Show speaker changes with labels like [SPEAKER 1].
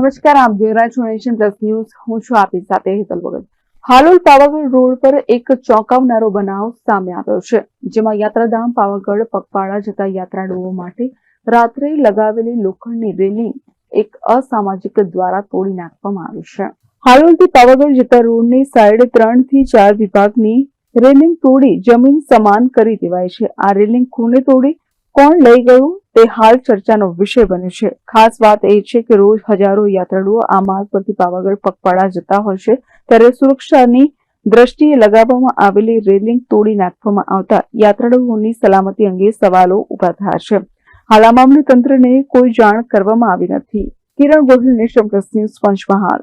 [SPEAKER 1] નમસ્કાર, આપ જોઈ રહ્યા પ્લસ ન્યૂઝ. હું છું આપની સાથે હેતલ ભગત. હાલોલ પાવાગઢ રોડ પર એક ચોંકાવનારો બનાવ સામે આવ્યો છે, જેમાં યાત્રાધામ પાવાગઢ પગપાળા જતા યાત્રાળુઓ માટે રાત્રે લગાવેલી લોખંડની રેલિંગ એક અસામાજિક દ્વારા તોડી નાખવામાં આવી છે. હાલોલથી પાવાગઢ જતા રોડની સાઈડ ત્રણથી ચાર વિભાગની રેલિંગ તોડી જમીન સમાન કરી દેવાય છે. આ રેલિંગ કોને તોડી કોણ લઈ ગયું? તે હાલ ચર્ચાનો વિષય બન્યો છે. ખાસ વાત એ છે કે રોજ હજારો યાત્રાળુઓ આ માર્ગ પરથી પાવાગઢ પગપાળા જતા હોય છે. ત્યારે સુરક્ષાની દ્રષ્ટિએ લગાવવામાં આવેલી રેલિંગ તોડી નાખવામાં આવતા યાત્રાળુઓની સલામતી અંગે સવાલો ઊભા થયા છે. હાલ આ મામલે તંત્રને કોઈ જાણ કરવામાં આવી નથી. Kiran Gohil plus news Panchmahal.